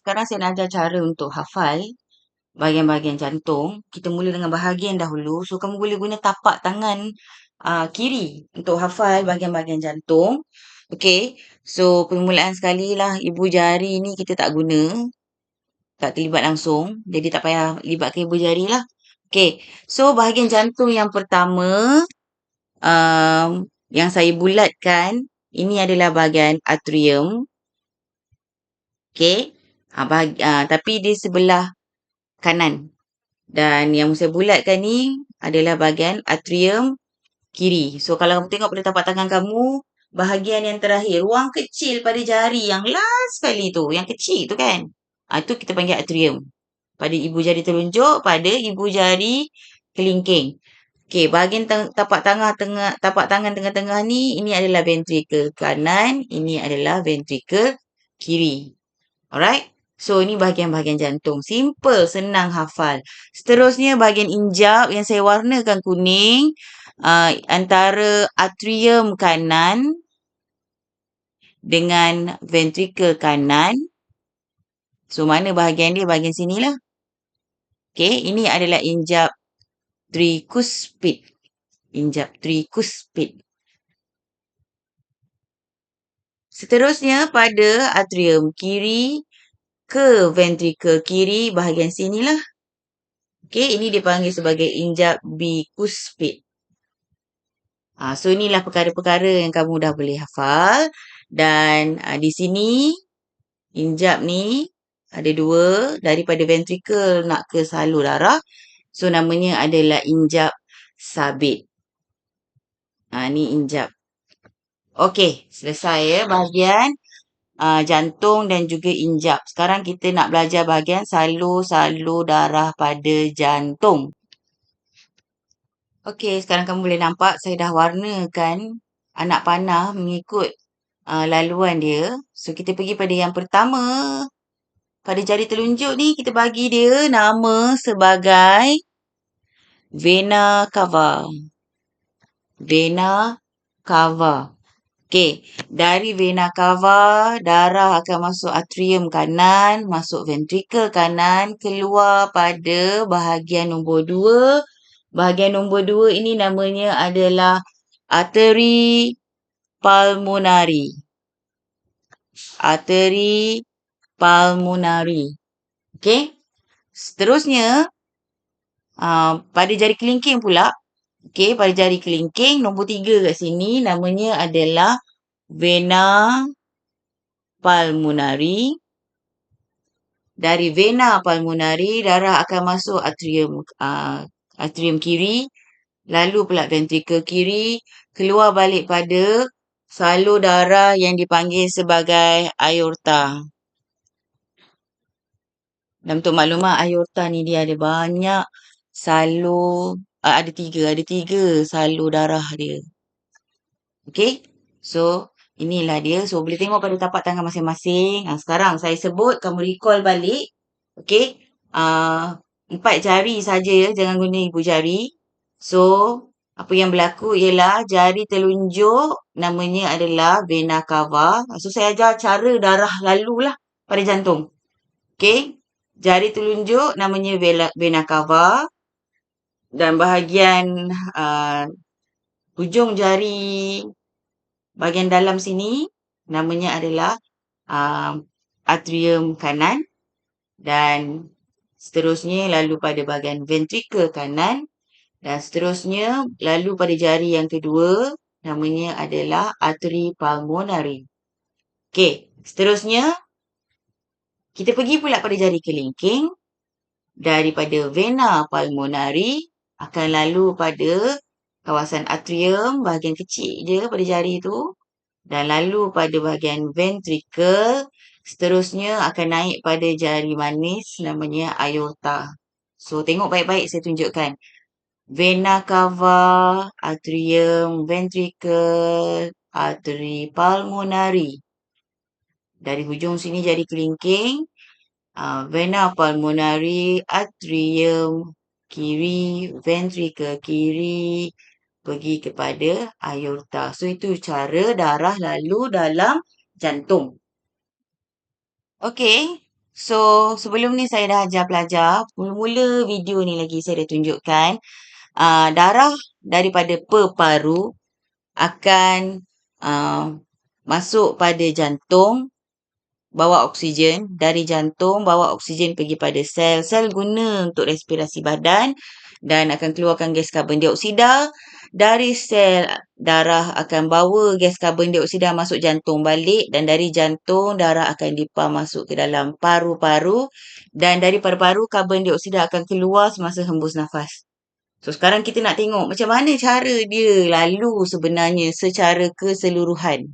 Sekarang saya nak ajar cara untuk hafal bahagian-bahagian jantung. Kita mula dengan bahagian dahulu. So, kamu boleh guna tapak tangan uh, kiri untuk hafal bahagian-bahagian jantung. Okay. So, permulaan sekali lah ibu jari ni kita tak guna. Tak terlibat langsung. Jadi, tak payah libatkan ibu jari lah. Okay. So, bahagian jantung yang pertama um, yang saya bulatkan, ini adalah bahagian atrium. Okay. Ha, bahagi, ha, tapi di sebelah kanan. Dan yang saya bulatkan ni adalah bahagian atrium kiri. So kalau kamu tengok pada tapak tangan kamu, bahagian yang terakhir, ruang kecil pada jari yang last sekali tu, yang kecil tu kan. Ha, tu kita panggil atrium. Pada ibu jari telunjuk, pada ibu jari kelingking. Okey, bahagian tapak tangan tengah tapak tangan tengah-tengah ni ini adalah ventricle kanan, ini adalah ventricle kiri. Alright? So, ini bahagian-bahagian jantung. Simple, senang hafal. Seterusnya, bahagian injap yang saya warnakan kuning. Uh, antara atrium kanan dengan ventricle kanan. So, mana bahagian dia? Bahagian sinilah. Okay, ini adalah injap tricuspid. Injap tricuspid. Seterusnya, pada atrium kiri ke ventricle kiri bahagian sini lah. Okey, ini dipanggil sebagai injap bicuspid. Ha, so inilah perkara-perkara yang kamu dah boleh hafal. Dan ha, di sini, injap ni ada dua daripada ventricle nak ke salur darah. So namanya adalah injap sabit. Ha, ni injap. Okey, selesai ya bahagian uh, jantung dan juga injap. Sekarang kita nak belajar bahagian salur-salur darah pada jantung. Okey, sekarang kamu boleh nampak saya dah warnakan anak panah mengikut uh, laluan dia. So, kita pergi pada yang pertama. Pada jari telunjuk ni, kita bagi dia nama sebagai vena cava. Vena cava. Okey, dari vena cava, darah akan masuk atrium kanan, masuk ventricle kanan, keluar pada bahagian nombor dua. Bahagian nombor dua ini namanya adalah arteri pulmonary. Arteri pulmonary. Okey. Seterusnya, uh, pada jari kelingking pula, Okey, pada jari kelingking nombor tiga kat sini namanya adalah vena pulmonari. Dari vena pulmonari darah akan masuk atrium uh, atrium kiri, lalu pula ventricle kiri, keluar balik pada salur darah yang dipanggil sebagai aorta. Dan untuk maklumat, aorta ni dia ada banyak salur uh, ada tiga, ada tiga salur darah dia. Okay, so inilah dia. So boleh tengok pada tapak tangan masing-masing. Uh, sekarang saya sebut, kamu recall balik. Okay, uh, empat jari saja ya, jangan guna ibu jari. So, apa yang berlaku ialah jari telunjuk namanya adalah vena cava. So, saya ajar cara darah lalu lah pada jantung. Okay, jari telunjuk namanya vena cava dan bahagian uh, hujung jari bahagian dalam sini namanya adalah uh, atrium kanan dan seterusnya lalu pada bahagian ventricle kanan dan seterusnya lalu pada jari yang kedua namanya adalah arteri pulmonary. Okey, seterusnya kita pergi pula pada jari kelingking daripada vena pulmonary akan lalu pada kawasan atrium, bahagian kecil je pada jari tu. Dan lalu pada bahagian ventricle, seterusnya akan naik pada jari manis namanya aorta. So, tengok baik-baik saya tunjukkan. Vena cava, atrium, ventricle, arteri pulmonary. Dari hujung sini jari kelingking, uh, vena pulmonary, atrium, kiri, ventricle kiri pergi kepada aorta. So itu cara darah lalu dalam jantung. Okey, So, sebelum ni saya dah ajar pelajar, mula-mula video ni lagi saya dah tunjukkan uh, darah daripada peparu akan uh, masuk pada jantung bawa oksigen dari jantung bawa oksigen pergi pada sel. Sel guna untuk respirasi badan dan akan keluarkan gas karbon dioksida. Dari sel darah akan bawa gas karbon dioksida masuk jantung balik dan dari jantung darah akan dipam masuk ke dalam paru-paru dan dari paru-paru karbon dioksida akan keluar semasa hembus nafas. So sekarang kita nak tengok macam mana cara dia lalu sebenarnya secara keseluruhan.